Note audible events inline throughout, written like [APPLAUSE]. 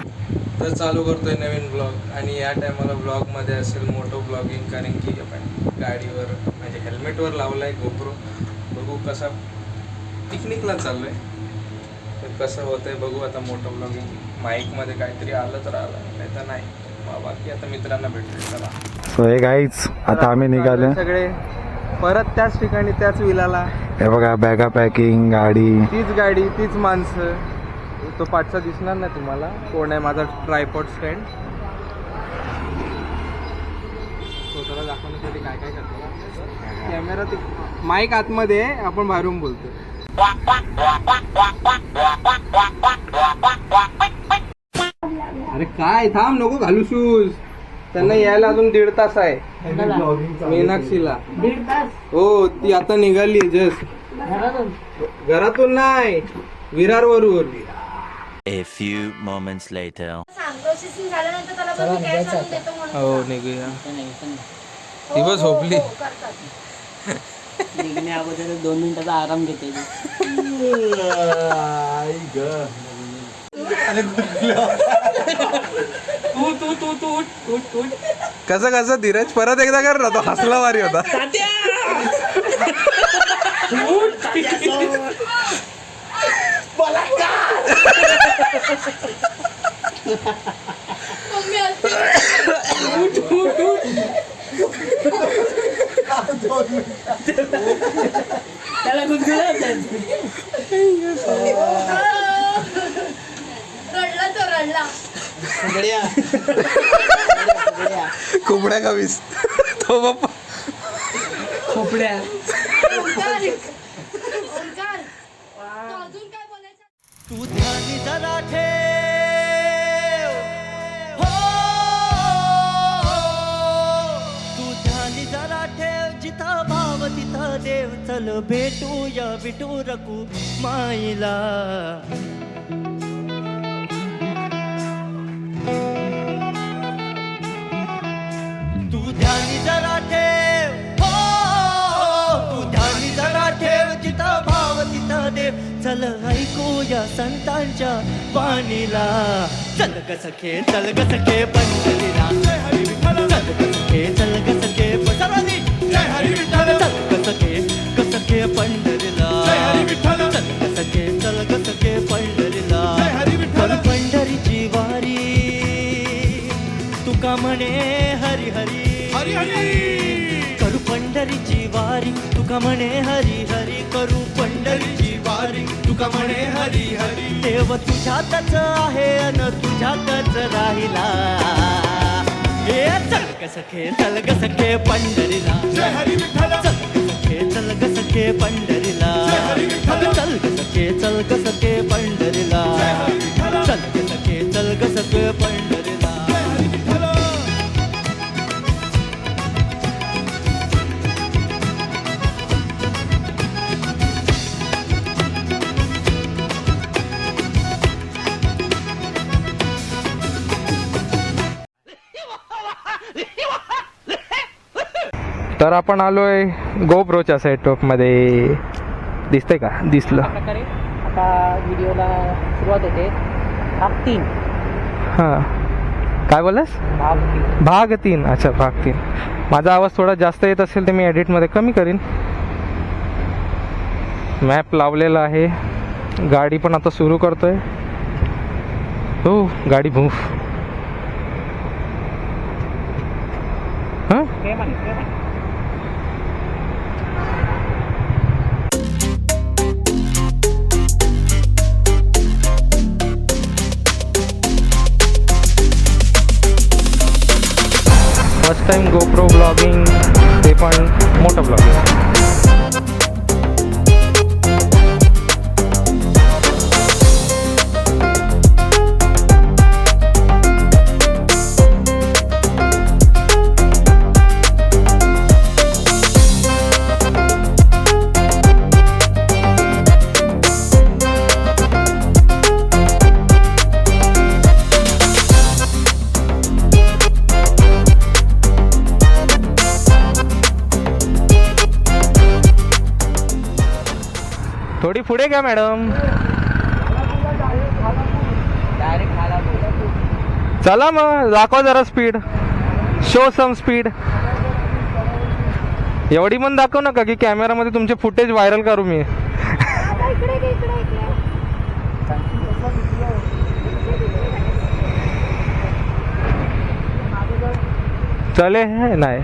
तर चालू करतोय नवीन ब्लॉग आणि या टायमाला ब्लॉगमध्ये असेल मोठं ब्लॉगिंग कारण की आपण गाडीवर म्हणजे हेल्मेटवर लावलं आहे गोप्रो बघू कसा पिकनिकला चाललो आहे तर कसं होतं आहे बघू आता मोठं ब्लॉगिंग माईकमध्ये काहीतरी आलं तर आलं नाही तर नाही. बाकी आता मित्रांना भेटू चला. सो हे गाईच आता आम्ही निघालो सगळे. परत त्याच ठिकाणी त्याच विलाला. हे बघा बॅगा पॅकिंग गाडी. तीच गाडी तीच माणसं. तो पाठचा दिसणार नाही तुम्हाला. कोण आहे माझा ट्रायपॉड स्टँड स्वतःला दाखवण्यासाठी काय काय करतो. कॅमेरा ते माईक आतमध्ये आपण बाहेरून बोलतो. अरे काय थांब नको घालू शूज. त्यांना यायला अजून दीड तास आहे. मीनाक्षीला. दीड तास? हो ती आता निघाली जस्ट. घरातून? घरातून नाही विरार वरून A few moments later. सांग प्रोसेसिंग झाल्यानंतर त्याला बघ मी कॅश आणून देतो म्हणून. हो निघूया. ती बस झोपली. हो, करतात. निघण्या अगोदर दोन मिनिटाचा आराम घेते ती. तू तू तू तू उठ उठ उठ कसं कसं? धीरज परत एकदा कर ना तो हसला वारी होता. [LAUGHS] त्याला रडला तो रडला कुबड्या कवीस तो बाप्पा. खोपड्या ओंकार ओंकार तू अजून काय बोलायचं तू ध्यानी जरा ठेव. हो तू ध्यानी जरा ठेव. जिथं भाव तिथं देव. चल भेटूया विटू रकू माईला. तू ध्यानी जरा ठेव. चल ऐकूया संतांच्या वाणीला चल ग सखे चल ग सखे पंढरीला चल ग सखे चल ग सखे पंढरी चल ग सखे ग सखे पंढरीला चल ग सखे चल ग सखे पंढरीला पंढरीची वारी। तुका म्हणे हरी हरी हरी हरी। करू पंढरीची वारी। तुका म्हणे हरी हरी। करू पंढरीची वारी तुका म्हणे हरी हरी. देव तुझ्यातच आहे अन तुझ्यातच राहिला. हे चल ग सखे चल ग सखे पंढरीला. चल ग सखे चल ग सखे पंढरीला. चल ग सखे चल ग सखे पंढरीला. चल ग सखे चल ग सखे पंढरीला. तर आपण आलोय गोप्रोच्या सेटअपमध्ये दिसतंय का? दिसलं. प्रकारे आता व्हिडिओला सुरुवात होते. भाग तीन. हां. काय बोललास? भाग तीन. भाग तीन. अच्छा भाग तीन. माझा आवाज थोडा जास्त येत असेल तर मी एडिटमध्ये कमी करीन. मॅप लावलेला आहे. गाडी पण आता सुरू करतोय. हो गाडी भूफ. हां? टाइम गोप्रो ब्लॉगिंग ते पण मोठं ब्लॉगिंग पुढे का मॅडम. चला मग दाखवा जरा स्पीड शो सम स्पीड एवढी पण दाखव नका की कॅमेरामध्ये तुमचे फुटेज व्हायरल करू मी. चले हे नाही.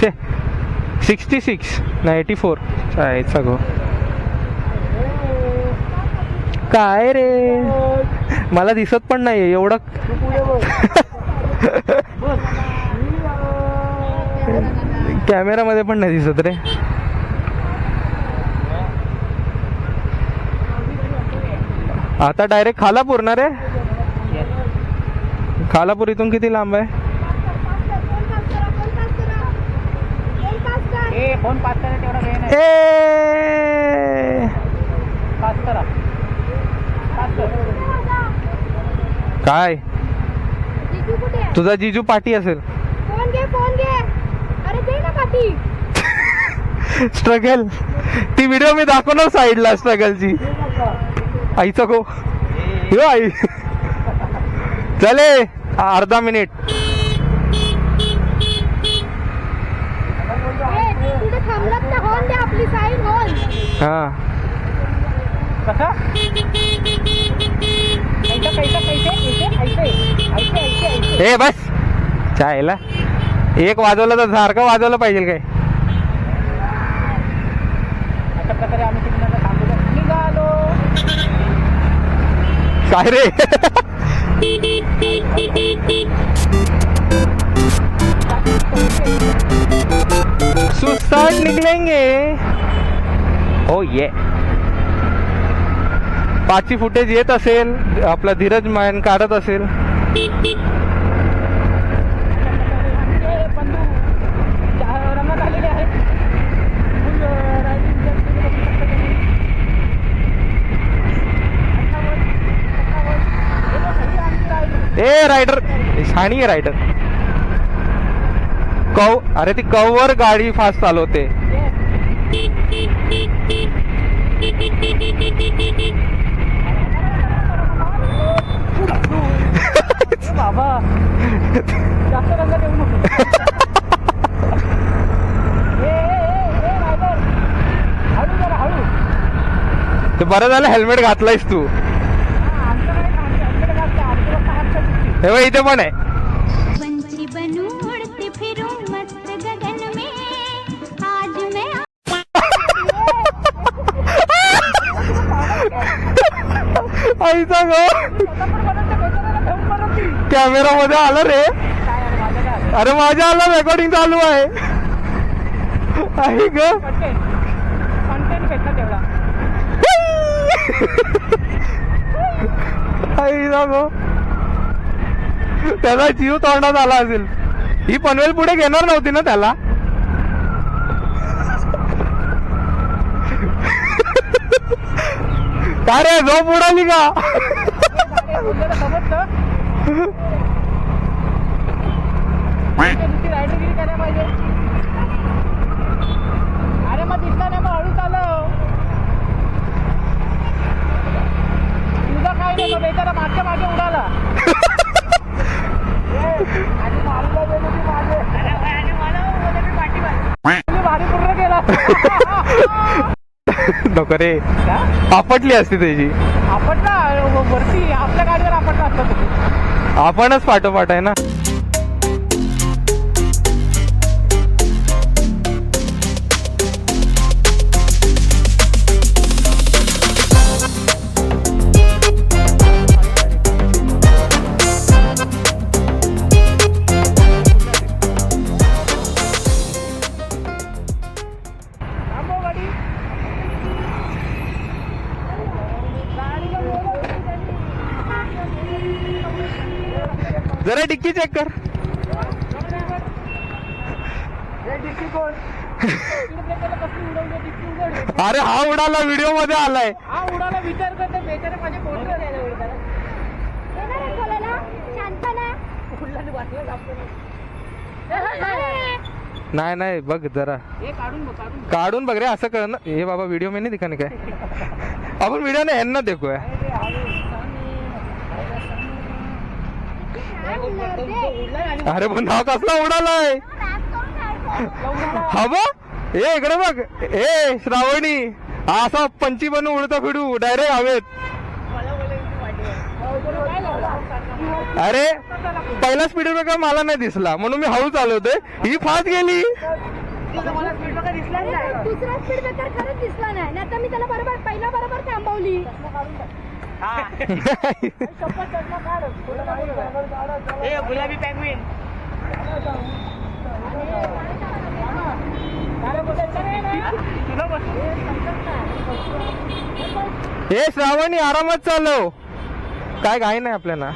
शे सिक्स्टी सिक्स नाईन्टी फोर चायचा गो काय रे? मला दिसत पण नाही एवढं. कॅमेरामध्ये पण नाही दिसत रे. आता डायरेक्ट खालापूर ना रे? खालापूर इथून किती लांब आहे? ए फोन पास करा तेवढा वेळ नाही ए पास करा पास कर काय? जिजू कुठे आहे? तुझा जिजू पाठी असेल. फोन घे फोन घे. अरे दे ना पाठी. स्ट्रगल ती व्हिडिओ मी दाखवणार साईडला स्ट्रगलची आईचा गो यो आई. चले अर्धा मिनिट ए, कुठे थांबलात ना हॉर्न दे आपली साईड हॉर्न हा. कसं? कैसे ए बस. चायला. एक वाजवलं तर सारखं वाजवलं पाहिजे काय? काय रे? सुसाट निकलेंगे. हो ये. पाचची फुटेज येत असेल आपला धीरज मायन काढत असेल. ए, रायडर छाणी आहे रायडर कव अरे ती कव्हर गाडी फास्ट चालवते ए, बाबा. जास्त रंगात येऊ नको. [LAUGHS] ए, ए, ए, ए, रायडर. हळू जरा हळू. ते बरं झालं हेल्मेट घातलायस तू. हा. हे बघ इथे पण आहे. पंछी बनूं उड़ती फिरूं मस्त गगन में. आज मैं आईचा गो कॅमेरा मध्ये आलं रे. अरे माझ्या आलं रेकॉर्डिंग चालू आहे. आई ग त्याला जीव तोंडात आला असेल. ही पनवेल पुढे घेणार नव्हती ना त्याला? काय रे? झोप उडाली का अरे मग दिसला नाही मग तुझा काय नाही मग मागच्या मागे उडाला. [LAUGHS] ए, आणि मारूला गेलो की मागे. तुम्ही भारी पूर्ण केला. [LAUGHS] नको रे? आपटली असती त्याची. आपण ना वरती आपल्या गाडीवर आपण असतो तुम्ही. आपणच पाठोपाठ आहे ना? व्हिडिओमध्ये आलाय. हा उडाला विचार करते बेचारे माझे फोटो द्यायला उडताना. येणार आहे बोलायला? शांत ना उडला वाटलं आपण नाही. नाही बघ जरा. हे काढून बघ काढून बघ. काढून बघ रे असं कर ना. हे बाबा व्हिडिओ में नाही दिखाने काय? आपण व्हिडिओ ने यांना देखो अरे पण नाव कसला उडालाय? हा बा? ए इकडे बघ. ए श्रावणी. हा असा पंची बनून उडता फिडू डायरेक्ट हवेत. अरे पहिला स्पीड ब्रेकर मला नाही दिसला? म्हणून मी हळू चालवतोय ही फास्ट गेली. दुसरा स्पीड ब्रेकर खरंच दिसला नाही. नाही तर मी त्याला बरोबर पहिला बरोबर थांबवली. [LAUGHS] गुलाबी पॅगविन हे श्रावणी आरामात चालव काय घाई नाही आपल्याला.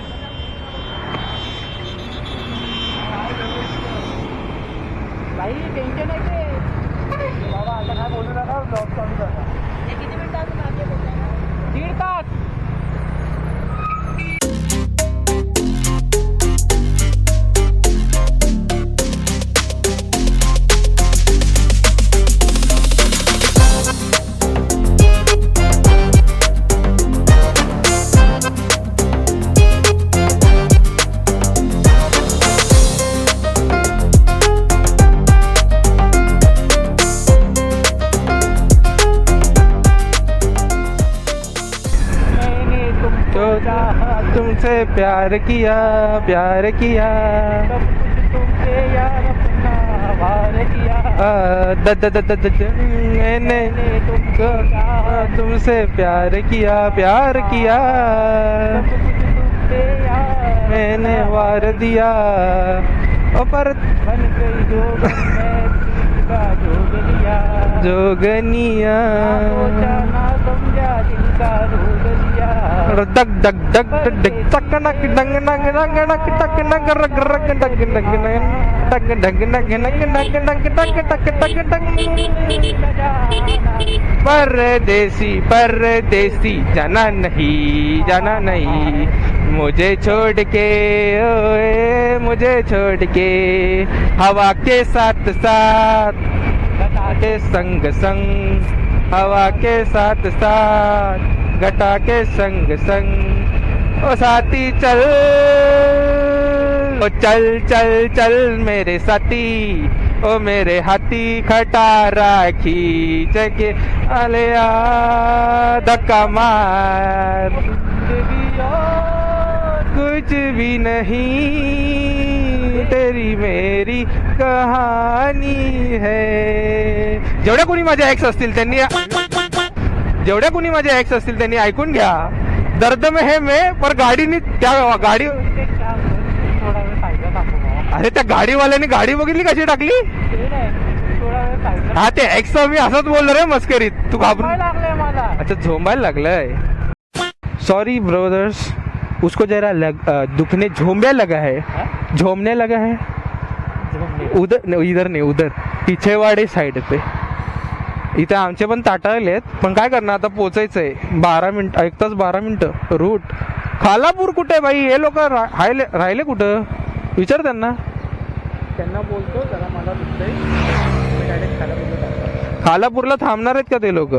भाई टेन्शन आहे ते. बाबा आता काय बोलू नका ब्लॉग चालू करा. दीड तास. प्यार किया प्यार किया। मैंने तुमसे प्यार किया प्यार किया। मैंने वार दिया। पर बन गई जोगनिया। डग डग डग डग डग टक नक डंग नग डंग नक टक नग रग रग डग डग डग डग डग नग नग डग डग डग टक टक टक परदेसी परदेसी जाना नहीं जाना नहीं। मुझे छोड़ के ओए मुझे छोड़ के हवा के साथ साथ के संग संग। हवा के साथ साथ, घटा के संग संग। ओ साथी, चल। ओ चल चल चल मेरे साथी। ओ मेरे हाथी खटा खींच के अले आ, धक्का मार। कुछ भी नहीं, तेरी मेरी कहानी है। जेवढ्या कोणी माझे एक्स असतील त्यांनी जेवढ्या कोणी माझे एक्स असतील त्यांनी ऐकून घ्या. दर्द में है मैं पर गाडीनी त्या गाडी अरे त्या गाडीवाल्याने गाडी बघितली कशी टाकली? हा ते एक्स मी असंच बोललो रे मस्करीत. तू घाबरून मला. अच्छा झोंबायला लागलंय. सॉरी ब्रदर्स उसको जरा लग, दुखने झोंबने लगा है. झोमने लगा है. उधर इधर नाही उधर. पिछेवाडे साईड पे. इथे आमचे पण ताटाळलेत पण काय करणार आता पोचायचंय. बारा मिनिट एक तास बारा मिनिटं. रूट. खालापूर कुठे बाई हे लोक राहिले राहिले कुठं? विचार त्यांना. त्यांना बोलतो जरा मला डायरेक्ट खालापूरला थांबणार आहेत का ते लोक?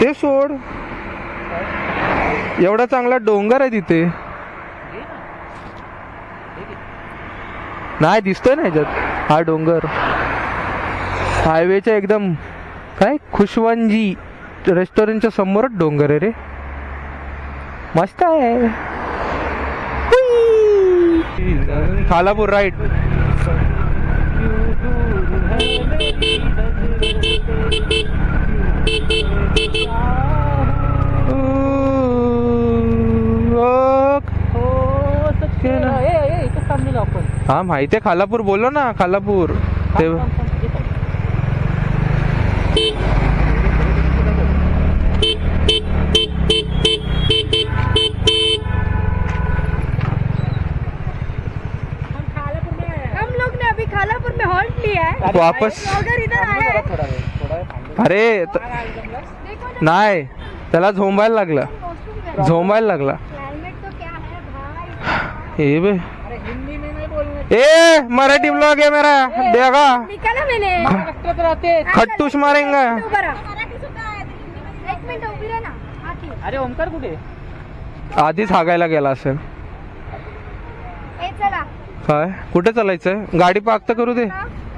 ते सोड. एवढा चांगला डोंगर आहे तिथे. नाही दिसतोय ना ह्याच्यात. हा डोंगर. हायवेच्या एकदम काय खुशवंजी रेस्टॉरंटच्या समोरच डोंगर आहे रे. मस्त आहे. खालापूर राईट हो सच्चे ना. ए ए इथं थांबलेलो आपण. हा माहितीये खालापूर बोललो ना खालापूर. ते थांब, थांब, थांब, इथं. हम लोग ने अभी खालापुर में हॉल्ट लिया है वापस. अरे नाही त्याला झोंबायला लागला. झोंबायला लागला. है भाई बे. ए मराठी ब्लॉग है मेरा. राहते खट्टूस मारेंगा. अरे ओमकार कुठे? आधीच हागायला गेला असेल. काय? कुठे चालायचंय? गाडी पार्क तर करू दे.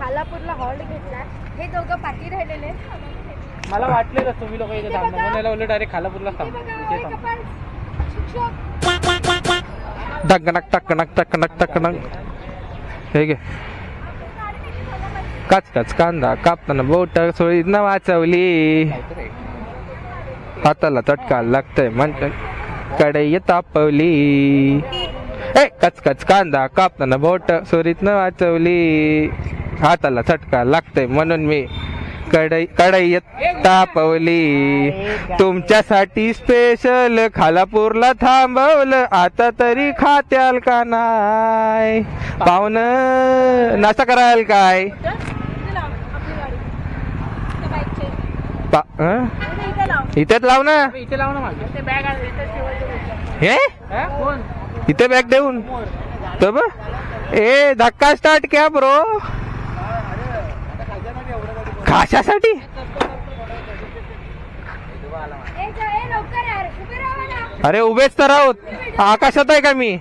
खालापूरला हॉल्ट घेतला हे दोघं पाठी राहिलेले मला वाटलेलं तुम्ही लोक इथे थांबणार? म्हणून याला बोललो डायरेक्ट खालापूरला थांब बघा इथे एक थांब. आपण शिक्षक टकनक टकनक टकनक टकनक हे घे. काच काच कांदा कापताना बोट सोयीनं वाचवली. हाताला चटका लागतंय म्हणत कढई तापवली. ए कच कच कांदा कापताना बोट सोरीतनं वाचवली. हाताला चटका लागतंय म्हणून मी कढई कढई तापवली. तुमच्यासाठी स्पेशल खालापूरला थांबवलं. आता तरी खात्याल का नाय पाहुण नाश्ता कराल काय? हं? इथेच लाव ना. इथे लाव ना मागे. ते बॅग आहे इथे ठेवायचं हे? हा? इथे बॅग देऊन? तब ए धक्का स्टार्ट क्या ब्रो कशासाठी? अरे उभेच तर आहोत. आकाशात आहे का मी?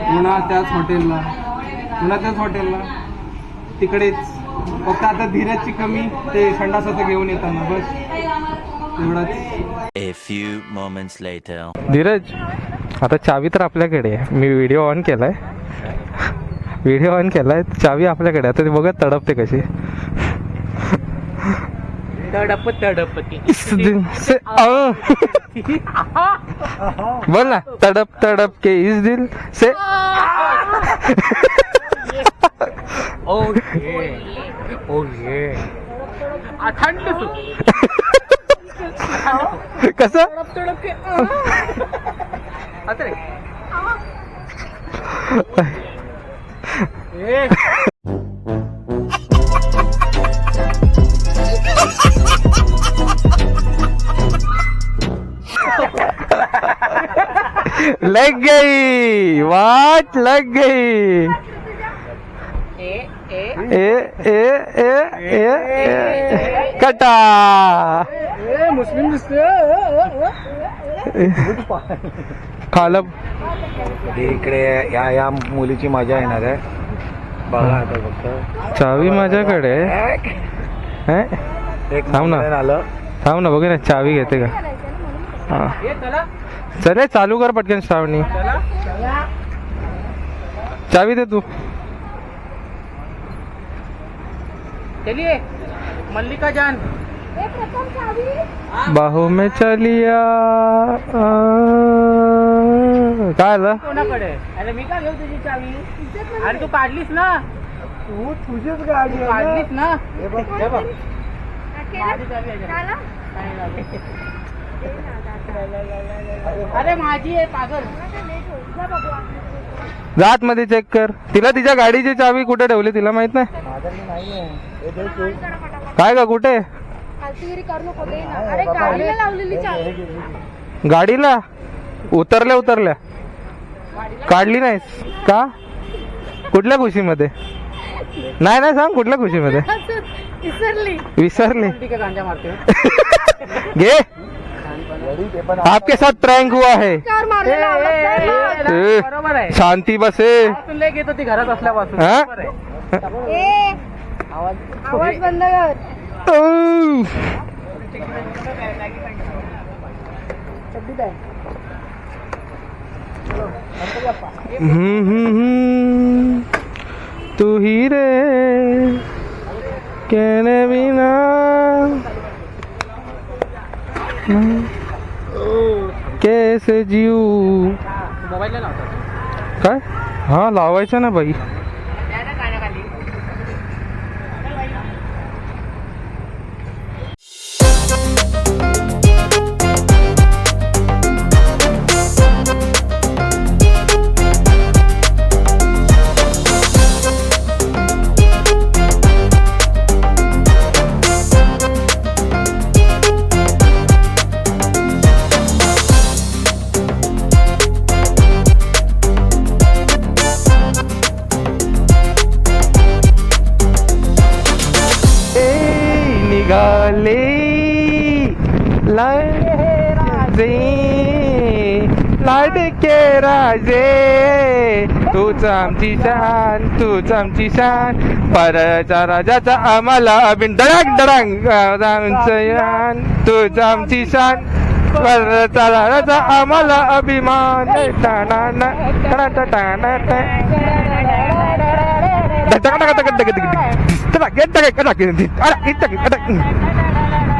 पुन्हा त्याच हॉटेलला. पुन्हा त्याच हॉटेलला. तिकडेच. फक्त आता धीरजची कमी ते संडासाचं घेऊन येताना बस. एवढाच A few moments later. Dheeraj आता चावी तर आपल्याकडे आहे. मी व्हिडिओ ऑन केलाय. व्हिडिओ ऑन केलाय. चावी आपल्याकडे. आता ते बघत तडपते कशी. तडप तडप इस दिन से आ. बोल ना तड़प तड़प के इस दिल से ओ ये ओ ये आ, थंड तू कस? तडप तडप के आता रे ए लग गई वाट लग गई ए ए ए ए ए ए ए कटा ए मुस्लिम दिसतोय खाला इकडे या या मुलीची मजा येणार आहे. बघा आता फक्त. चावी माझ्याकडे थांब ना. आलं. थांब ना बघू ना चावी घेते का? हा. चला. चले कर पटकन श्रावणी. चावी दे तू. चलिए मल्लिका जान. बाहू में चलिया. काय आलं? कोणाकडे? अरे मी का घेऊ तुझी चावी? अरे तू काढलीस ना? तू तुझीच गाडी काढलीस ना? हे बघ. हे बघ? माझी चावी आहे. झालं? अरे माझी आहे पागल. जात मध्ये चेक कर. तिला तिच्या गाडीची चावी कुठे ठेवली तिला माहीत नाही? काय का कुठे? फालतूगिरी करू नको दे ना. अरे गाडीला लावलेली चावी. गाडीला? उतरल्या उतरल्या. काढली नाहीस का? कुठल्या खुशीमध्ये? नाही नाही सांग कुठल्या खुशीमध्ये? विसरली. विसरले. [LAUGHS] घे. आपके साथ प्रँक हुआ है. कार मारलेला आवडत नाही. ए, बरोबर आहे. शांती बसे. घेत घरात असल्यापासून. हा? बरोबर आहे. ए आवाज आवाज बंद कर. तू ही रे कहने बिना। कैसे जीव मोबाईल काय? हा लावायचं ना बाई. राजे लाडके राजे तूच आमची शान तूच आमची शान परचा राजाचा आम्हाला अभिन डडांग डडांग आमचं तूच आमची शान परचा राजाचा आम्हाला अभिमान टाणा टाणा टाणा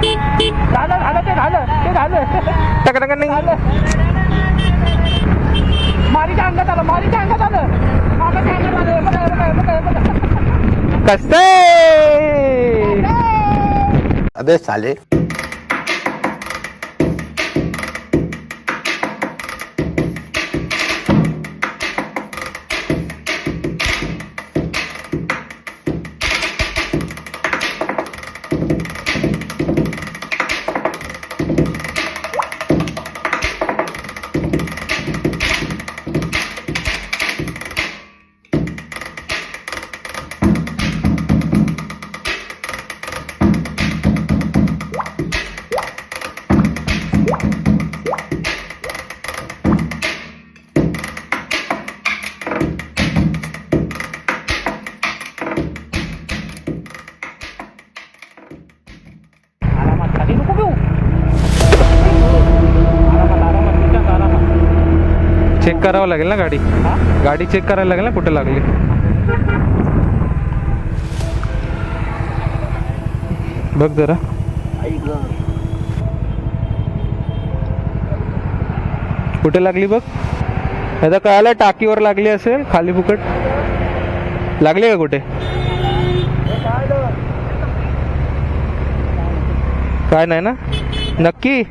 झालं झालं ते झालं ते झालं. मारीच्या अंगात आलं मारीच्या अंगात आलं. मामाच्या अंगात आलं. बघा, बघा, बघा. कसे अबे साले करावं लागेल ना गाडी? हा? गाडी चेक करायला लागेल ना कुठे लागली? बघ जरा. कुठे लागली बघ? आता कळालं टाकीवर लागली असेल खाली फुकट. लागली का कुठे? काय नाही ना? नक्की?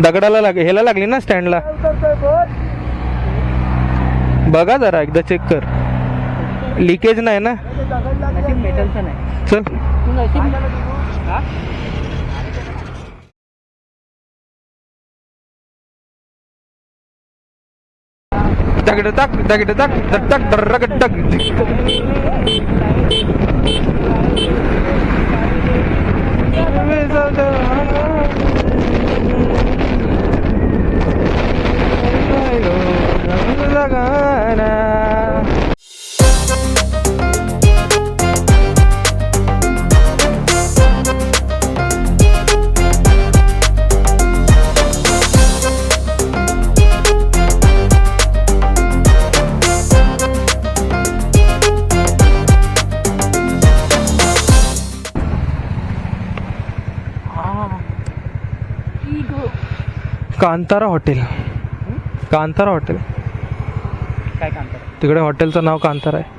दगडाला लाग ह्याला लागली ना स्टँडला बघा जरा एकदा चेक कर लिकेज नाही ना मेटलचं नाही चल तू टाक दगड टाक दगड टाक टाक डग कांतारा हॉटेल. कांतारा हॉटेल. काय करत तिकडे हॉटेलचं नाव कांतारा आहे.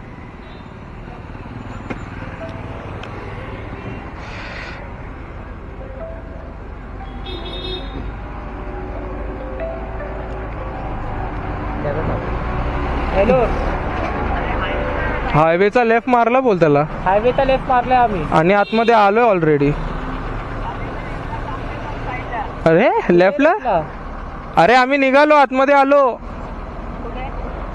हॅलो? हायवेचा लेफ्ट मारला बोल त्याला. हायवेचा लेफ्ट मारलाय आम्ही. आणि आतमध्ये आलोय ऑलरेडी अरे लेफ्टला. अरे आम्ही निघालो आतमध्ये आलो.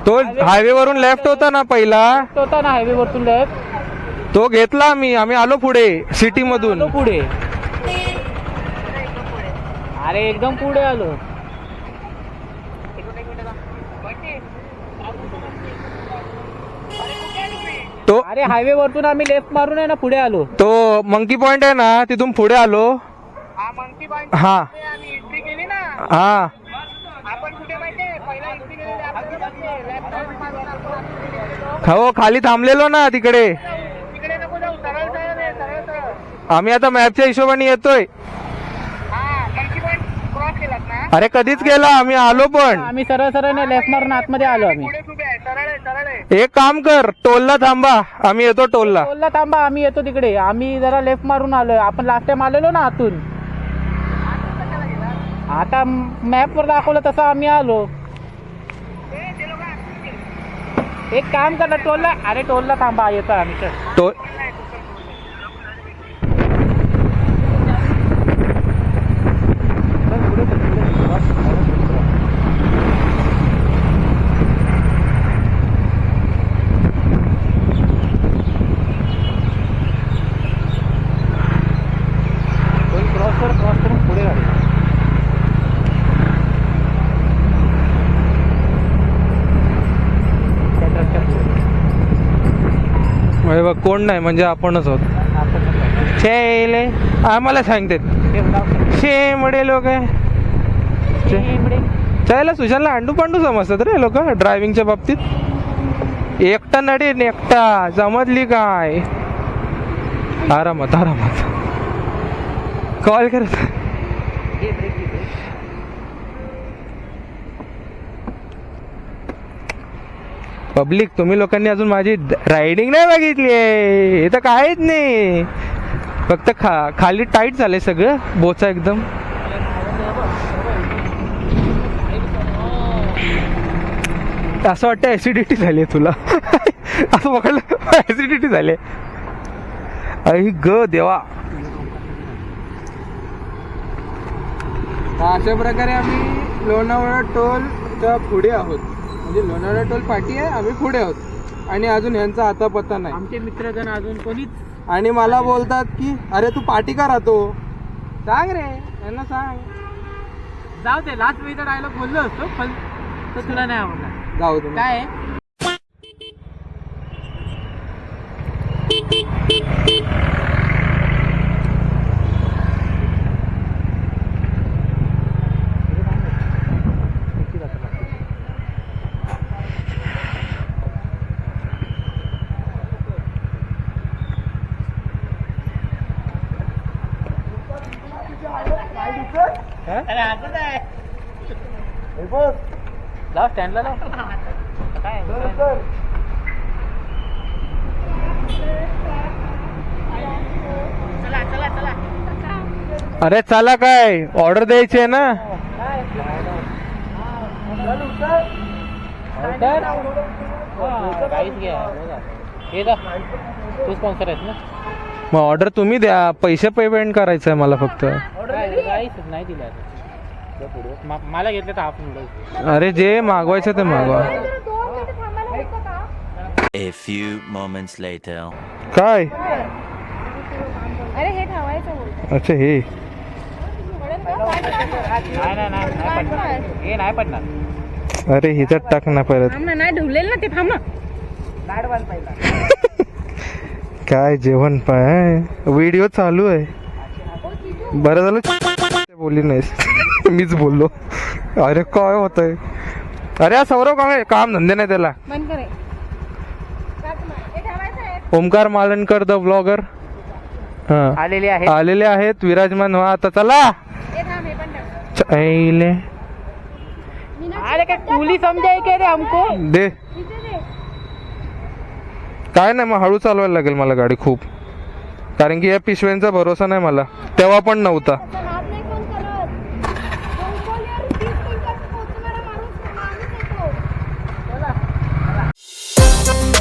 तो हायवे वरून लेफ्ट होता ना पहिला? होता ना हायवे वरतून लेफ्ट तो घेतला आम्ही. आम्ही आलो पुढे सिटी मधून. आलो पुढे. अरे एकदम पुढे आलो. तो अरे हायवे वरतून आम्ही लेफ्ट मारून आहे ना पुढे आलो. तो मंकी पॉइंट आहे ना तिथून पुढे आलो. हा हा. हो. खाली थांबलेलो ना तिकडे. आम्ही आता मॅपच्या हिशोबाने येतोय. अरे कधीच गेला आम्ही आलो पण. आम्ही सरळ सरळ लेफ्ट मारून आतमध्ये आलो आम्ही. एक काम कर टोलला थांबा. आम्ही येतो टोलला. टोलला थांबा आम्ही येतो तिकडे. आम्ही जरा लेफ्ट मारून आलोय. आपण लास्ट टाइम आलेलो ना आतून. आता मॅप वर दाखवलं तसं आम्ही आलो. एक काम करा टोलला अरे टोलला थांबा येतो आम्ही टोल हे बघ कोण नाही म्हणजे आपणच आहोत. आपण शेले आम्हाला सांगतात. शेमडे लोक त्याला सुशांतला अंडू पांडू समजतात रे लोक ड्रायव्हिंगच्या बाबतीत. एकटा नडेन एकटा समजली काय? आरामात आरामात. कॉल करत. पब्लिक तुम्ही लोकांनी अजून माझी रायडिंग नाही बघितली आहे. हे तर काहीच नाही. फक्त खा खाली टाईट झालंय सगळं बोचा एकदम. असं वाटतं ऍसिडिटी झाली आहे तुला. [LAUGHS] असं पकडलं ऍसिडिटी झाली आई ग देवा. अशा प्रकारे आम्ही लोणावळा टोलच्या पुढे आहोत. म्हणजे लोणावळा टोल पाठी आहे आम्ही पुढे आहोत. आणि अजून यांचा आता पत्ता नाही. आमचे मित्रगण अजून कोणीच? आणि मला बोलतात की अरे तू पाठी का राहतो? सांग रे यांना सांग. जाऊ दे लास्ट वेळीचा डायलॉग बोललो असतो पण तो तुला नाही आवडला. जाऊ दे मग. काय आहे? स्टँडला लाव. काय? चला चला चला. अरे चला काय? ऑर्डर द्यायची आहे ना? काहीच घ्या बघा. हे जा तू स्पॉन्सर आहेस ना? मग ऑर्डर तुम्ही द्या. पैसे पेमेंट करायचं आहे मला फक्त. नाही दिला मा- मला घेतलं तर हाफ नूडल्स अरे जे मागवायचं ते मागवा. A few moments later. काय? अरे हे ठेवायचं बोलतो अच्छा हे? नाही नाही नाही नाही पडणार. हे नाही पडणार. अरे ह्याच्यात टाक ना परत. थांब ना नाही ना ते थांब ना. काय जेवण पाय? व्हिडिओ चालू आहे. बरं झालं. बोलली नाहीस. [LAUGHS] मीच बोललो. अरे काय होत आहे अरे हा सौरव काय काम धंदे नाही त्याला. हे. Omkar Malankar the blogger. हा. आलेले आहे आलेले आहेत. विराजमान व्हा. आता चला. अरे काय कुली समजाय के रे हमको? दे. काय नाही मग हळू चालवायला लागेल मला गाडी खूप. कारण की या पिशव्यांचा भरोसा नाही मला. तेव्हा पण नव्हता. Bye.